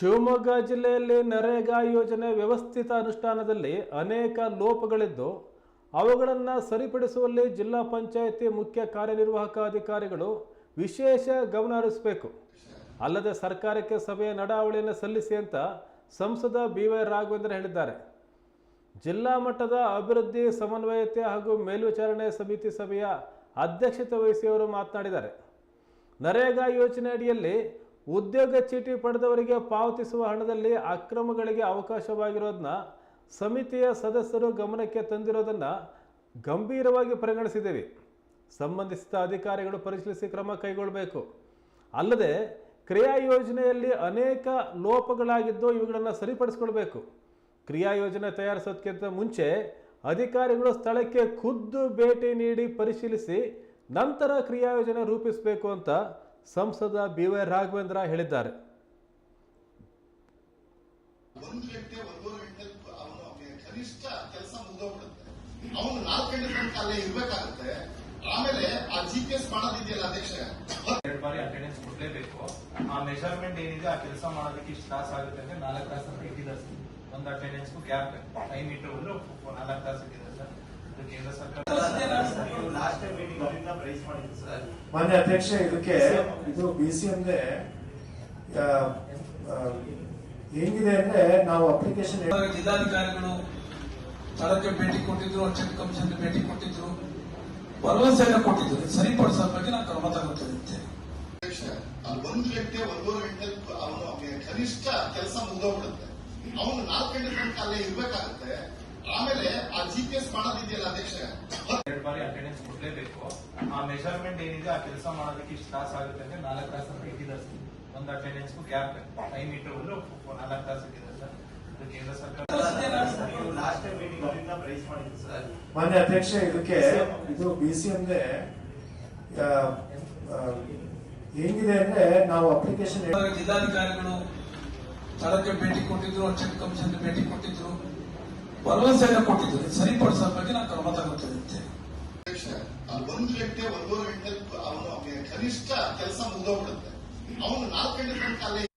ಶಿವಮೊಗ್ಗ ಜಿಲ್ಲೆಯಲ್ಲಿ ನರೇಗಾ ಯೋಜನೆ ವ್ಯವಸ್ಥಿತ ಅನುಷ್ಠಾನದಲ್ಲಿ ಅನೇಕ ಲೋಪಗಳಿದ್ದು, ಅವುಗಳನ್ನು ಸರಿಪಡಿಸುವಲ್ಲಿ ಜಿಲ್ಲಾ ಪಂಚಾಯಿತಿ ಮುಖ್ಯ ಕಾರ್ಯನಿರ್ವಾಹಕ ಅಧಿಕಾರಿಗಳು ವಿಶೇಷ ಗಮನ ಹರಿಸಬೇಕು. ಅಲ್ಲದೆ ಸರ್ಕಾರಕ್ಕೆ ಸಭೆಯ ನಡಾವಳಿಯನ್ನು ಸಲ್ಲಿಸಿ ಅಂತ ಸಂಸದ ಬಿ ವೈ ರಾಘವೇಂದ್ರ ಹೇಳಿದ್ದಾರೆ. ಜಿಲ್ಲಾ ಮಟ್ಟದ ಅಭಿವೃದ್ಧಿ, ಸಮನ್ವಯತೆ ಹಾಗೂ ಮೇಲ್ವಿಚಾರಣೆ ಸಮಿತಿ ಸಭೆಯ ಅಧ್ಯಕ್ಷತೆ ವಹಿಸಿ ಅವರು ಮಾತನಾಡಿದ್ದಾರೆ. ನರೇಗಾ ಯೋಜನೆ ಅಡಿಯಲ್ಲಿ ಉದ್ಯೋಗ ಚೀಟಿ ಪಡೆದವರಿಗೆ ಪಾವತಿಸುವ ಹಣದಲ್ಲಿ ಅಕ್ರಮಗಳಿಗೆ ಅವಕಾಶವಾಗಿರೋದನ್ನ ಸಮಿತಿಯ ಸದಸ್ಯರು ಗಮನಕ್ಕೆ ತಂದಿರೋದನ್ನು ಗಂಭೀರವಾಗಿ ಪರಿಗಣಿಸಿದ್ದೀವಿ. ಸಂಬಂಧಿಸಿದ ಅಧಿಕಾರಿಗಳು ಪರಿಶೀಲಿಸಿ ಕ್ರಮ ಕೈಗೊಳ್ಳಬೇಕು. ಅಲ್ಲದೆ ಕ್ರಿಯಾ ಯೋಜನೆಯಲ್ಲಿ ಅನೇಕ ಲೋಪಗಳಾಗಿದ್ದು ಇವುಗಳನ್ನು ಸರಿಪಡಿಸ್ಕೊಳ್ಬೇಕು. ಕ್ರಿಯಾ ಯೋಜನೆ ತಯಾರಿಸೋದಕ್ಕಿಂತ ಮುಂಚೆ ಅಧಿಕಾರಿಗಳು ಸ್ಥಳಕ್ಕೆ ಖುದ್ದು ಭೇಟಿ ನೀಡಿ ಪರಿಶೀಲಿಸಿ ನಂತರ ಕ್ರಿಯಾ ಯೋಜನೆ ರೂಪಿಸಬೇಕು ಅಂತ ಸಂಸದ ಬಿ ವೈ ರಾಘವೇಂದ್ರ ಹೇಳಿದ್ದಾರೆ. ಆಮೇಲೆ ಆ ಜಿ ಪಿ ಎಸ್ ಮಾಡೋದಿದೆಯಲ್ಲ ಅಧ್ಯಕ್ಷ? ಎರಡು ಬಾರಿ ಅಟೆಂಡೆನ್ಸ್ ಕೊಡ್ಲೇಬೇಕು. ಆ ಮೆಜರ್ಮೆಂಟ್ ಏನಿದೆ ಆ ಕೆಲಸ ಮಾಡೋದಕ್ಕೆ ಇಷ್ಟು ತಾಸು ಆಗುತ್ತೆ ಅಂದ್ರೆ ನಾಲ್ಕು ತಾಸು ಅಂತ ಇಟ್ಟಿದ್ದಾರೆ ಸರ್. ಒಂದು ಅಟೆಂಡೆನ್ಸ್ ಗ್ಯಾಪ್ ಟೈಮ್ ಇಟ್ಟು ನಾಲ್ಕು ತಾಸು ಇಟ್ಟಿದ್ದಾರೆ ಸರ್ ಇದು ಕೇಂದ್ರ ಸರ್ಕಾರ ಲಾಸ್ಟ್ ಟೈಮ್ ಮೀಟಿಂಗ್ ಅವರಿಂದ ಪ್ರೈಸ್ ಮಾಡಿದ್ರು ಸರ್ ಮಾನ್ಯ ಅಧ್ಯಕ್ಷ ಇದಕ್ಕೆ ಇದು ಬಿ ಸಿ ಎಂದೇ ಹೆಂಗಿದೆ ಅಂದ್ರೆ ನಾವು ಅಪ್ಲಿಕೇಶನ್ ಜಿಲ್ಲಾಧಿಕಾರಿಗಳು ಸ್ಥಳಕ್ಕೆ ಭೇಟಿ ಕೊಟ್ಟಿದ್ರು ಚೆಕ್ ಕಮಿಷನ್ ಭೇಟಿ ಕೊಟ್ಟಿದ್ರು ಭರವಸೆಯನ್ನು ಕೊಟ್ಟಿದ್ರು. ಸರಿಪಡಿಸೋ ಬಗ್ಗೆ ನಾವು ಕ್ರಮ ತಗೊಳ್ತೇವೆ ಅಧ್ಯಕ್ಷ ಅಲ್ಲಿ ಒಂದು ಗಂಟೆ ಒಂದೂವರೆ ಗಂಟೆ ಅವನು ಕನಿಷ್ಠ ಕೆಲಸ ಮುಗಿದೋಗ್ಬಿಡುತ್ತೆ. ಅವನು ನಾಲ್ಕು ಗಂಟೆ ತನಕ ಅಲ್ಲೇ ಇರ್ಬೇಕಾಗುತ್ತೆ. ಆಮೇಲೆ ಆ ಜಿ ಪಿ ಎಸ್ ಮಾಡೋದಿದೆಯಲ್ಲ ಅಧ್ಯಕ್ಷ ಎರಡು ಬಾರಿ ಅಟೆಂಡೆನ್ಸ್ ಕೊಡ್ಲೇಬೇಕು ಆ ಮೆಜರ್ಮೆಂಟ್ ಏನಿದೆ ಆ ಕೆಲಸ ಮಾಡೋದಕ್ಕೆ ಇಷ್ಟು ತಾಸು ಆಗುತ್ತೆ ಅಂದ್ರೆ ನಾಲ್ಕು ತಾಸು ಅಂತ ಇಟ್ಟಿದ್ದಾರೆ ಸರ್. ಒಂದು ಅಟೆಂಡೆನ್ಸ್ ಗ್ಯಾಪ್ ಟೈಮ್ ಇಟ್ಟರು ನಾಲ್ಕು ತಾಸು ಇಟ್ಟಿದ್ದಾರೆ ಸರ್. ಕೇಂದ್ರ ಸರ್ಕಾರ ಲಾಸ್ಟ್ ಟೈಮ್ ಮೀಟಿಂಗ್ ಅವರಿಂದ ಪ್ರೈಸ್ ಮಾಡಿದ್ರು ಸರ್. ಮಾನ್ಯ ಅಧ್ಯಕ್ಷ ಇದಕ್ಕೆ ಇದು ಬಿ ಸಿ ಅಂದ್ರೆ ಹೆಂಗಿದೆ ಅಂದ್ರೆ ನಾವು ಅಪ್ಲಿಕೇಶನ್ ಜಿಲ್ಲಾಧಿಕಾರಿಗಳು ಸ್ಥಳಕ್ಕೆ ಭೇಟಿ ಕೊಟ್ಟಿದ್ರು ಚೆಕ್ ಕಮಿಷನ್ ಭೇಟಿ ಕೊಟ್ಟಿದ್ರು ಭರವಸೆಯನ್ನು ಕೊಟ್ಟಿದ್ರು. ಸರಿಪಡಿಸೋ ಬಗ್ಗೆ ನಾನು ಕ್ರಮ ಅಲ್ಲಿ ಒಂದು ಗಂಟೆ ಒಂದೂವರೆ ಗಂಟೆ ಅವನು ಕನಿಷ್ಠ ಕೆಲಸ ಮುಗಿದೋಗ್ಬಿಡುತ್ತೆ ಅವನು ನಾಲ್ಕು ಗಂಟೆ ತನಕ ಅಲ್ಲೇ